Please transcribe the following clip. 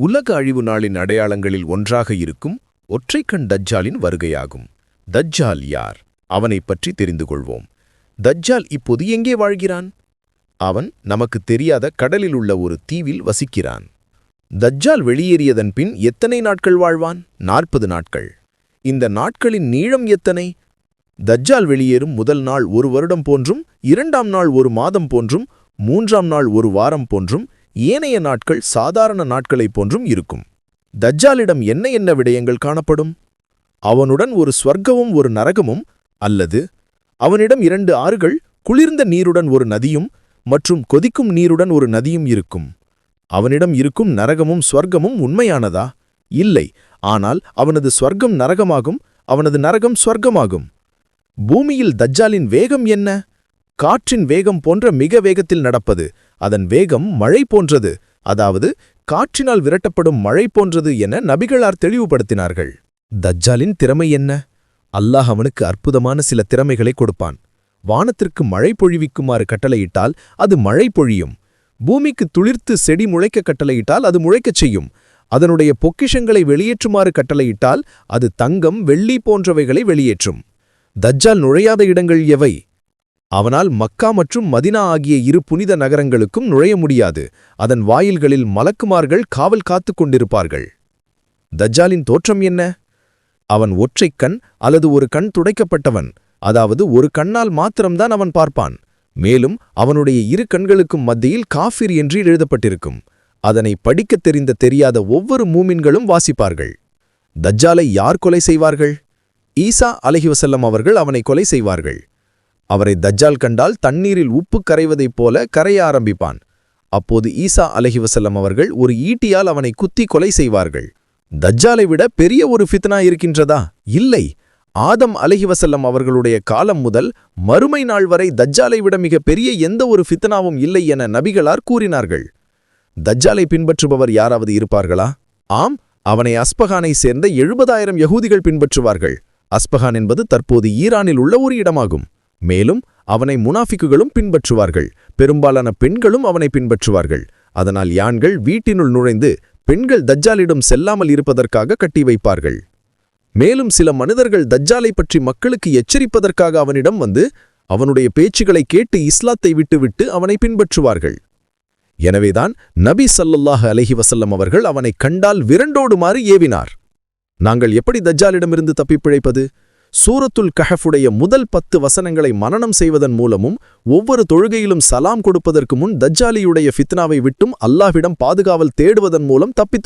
உலக அழிவு நாளின் அடையாளங்களில் ஒன்றாக இருக்கும் ஒற்றைக்கண் தஜ்ஜாலின் வருகையாகும். தஜ்ஜால் யார்? அவனைப் பற்றி தெரிந்து கொள்வோம். தஜ்ஜால் இப்போது எங்கே வாழ்கிறான்? அவன் நமக்கு தெரியாத கடலில் உள்ள ஒரு தீவில் வசிக்கிறான். தஜ்ஜால் வெளியேறியதன் பின் எத்தனை நாட்கள் வாழ்வான்? நாற்பது நாட்கள். இந்த நாட்களின் நீளம் எத்தனை? தஜ்ஜால் வெளியேறும் முதல் நாள் ஒரு வருடம் போன்றும் இரண்டாம் நாள் ஒரு மாதம் போன்றும் மூன்றாம் நாள் ஒரு வாரம் போன்றும் ஏனைய நாட்கள் சாதாரண நாட்களைப் போன்றும் இருக்கும். தஜ்ஜாலிடம் என்ன என்ன விடயங்கள் காணப்படும்? அவனுடன் ஒரு ஸ்வர்க்கமும் ஒரு நரகமும் அல்லது அவனிடம் இரண்டு ஆறுகள் குளிர்ந்த நீருடன் ஒரு நதியும் மற்றும் கொதிக்கும் நீருடன் ஒரு நதியும் இருக்கும். அவனிடம் இருக்கும் நரகமும் ஸ்வர்க்கமும் உண்மையானதா? இல்லை. ஆனால் அவனது ஸ்வர்க்கம் நரகமாகும் அவனது நரகம் ஸ்வர்க்கமாகும். பூமியில் தஜ்ஜாலின் வேகம் என்ன? காற்றின் வேகம் போன்ற மிக வேகத்தில் நடப்பது அதன் வேகம் மழை போன்றது. அதாவது காற்றினால் விரட்டப்படும் மழை போன்றது என நபிகளார் தெளிவுபடுத்தினார்கள். தஜ்ஜாலின் திறமை என்ன? அல்லாஹ் அவனுக்கு அற்புதமான சில திறமைகளை கொடுப்பான். வானத்திற்கு மழை பொழிவிக்குமாறு கட்டளையிட்டால் அது மழை பொழியும். பூமிக்கு துளிர்த்து செடி முளைக்க கட்டளையிட்டால் அது முளைக்கச் செய்யும். அதனுடைய பொக்கிஷங்களை வெளியேற்றுமாறு கட்டளையிட்டால் அது தங்கம் வெள்ளி போன்றவைகளை வெளியேற்றும். தஜ்ஜால் நுழையாத இடங்கள் எவை? அவனால் மக்கா மற்றும் மதினா ஆகிய இரு புனித நகரங்களுக்கும் நுழைய முடியாது. அதன் வாயில்களில் மலக்குமார்கள் காவல் காத்துக் கொண்டிருப்பார்கள். தஜ்ஜாலின் தோற்றம் என்ன? அவன் ஒற்றைக் கண் அல்லது ஒரு கண் துடைக்கப்பட்டவன். அதாவது ஒரு கண்ணால் மாத்திரம்தான் அவன் பார்ப்பான். மேலும் அவனுடைய இரு கண்களுக்கும் மத்தியில் காஃபிர் என்று எழுதப்பட்டிருக்கும். அதனை படிக்கத் தெரிந்த தெரியாத ஒவ்வொரு மூமின்களும் வாசிப்பார்கள். தஜ்ஜாலை யார் கொலை செய்வார்கள்? ஈசா அலஹிவசல்லம் அவர்கள் அவனை கொலை செய்வார்கள். அவரை தஜ்ஜால் கண்டால் தண்ணீரில் உப்பு கரைவதைப் போல கரைய ஆரம்பிப்பான். அப்போது ஈசா அலஹிவசல்லம் அவர்கள் ஒரு ஈட்டியால் அவனை குத்தி கொலை செய்வார்கள். தஜ்ஜாலை விட பெரிய ஒரு ஃபித்னா இருக்கின்றதா? இல்லை. ஆதம் அலஹிவசல்லம் அவர்களுடைய காலம் முதல் மறுமை நாள் வரை தஜ்ஜாலை விட மிக பெரிய எந்த ஒரு ஃபித்னாவும் இல்லை என நபிகளார் கூறினார்கள். தஜ்ஜாலை பின்பற்றுபவர் யாராவது இருப்பார்களா? ஆம். அவனை அஸ்பகானை சேர்ந்த எழுபதாயிரம் யகூதிகள் பின்பற்றுவார்கள். அஸ்பகான் என்பது தற்போது ஈரானில் உள்ள ஒரு இடமாகும். மேலும் அவனை முனாஃபிக்குகளும் பின்பற்றுவார்கள். பெரும்பாலான பெண்களும் அவனை பின்பற்றுவார்கள். அதனால் யான்கள் வீட்டினுள் நுழைந்து பெண்கள் தஜ்ஜாலிடம் செல்லாமல் இருப்பதற்காக கட்டி வைப்பார்கள். மேலும் சில மனிதர்கள் தஜ்ஜாலை பற்றி மக்களுக்கு எச்சரிப்பதற்காக அவனிடம் வந்து அவனுடைய பேச்சுகளை கேட்டு இஸ்லாத்தை விட்டுவிட்டு அவனை பின்பற்றுவார்கள். எனவேதான் நபி சல்லல்லாஹு அலஹி வசல்லம் அவர்கள் அவனை கண்டால் விரண்டோடுமாறு ஏவினார். நாங்கள் எப்படி தஜ்ஜாலிடமிருந்து தப்பிப் பிழைப்பது சூரத்துல் கஹஃபுடைய முதல் பத்து வசனங்களை மனனம் செய்வதன் மூலமும் ஒவ்வொரு தொழுகையிலும் சலாம் கொடுப்பதற்கு முன் தஜ்ஜாலியுடைய ஃபித்னாவை விட்டும் அல்லாஹ்விடம் பாதுகாவல் தேடுவதன் மூலம் தப்பித்து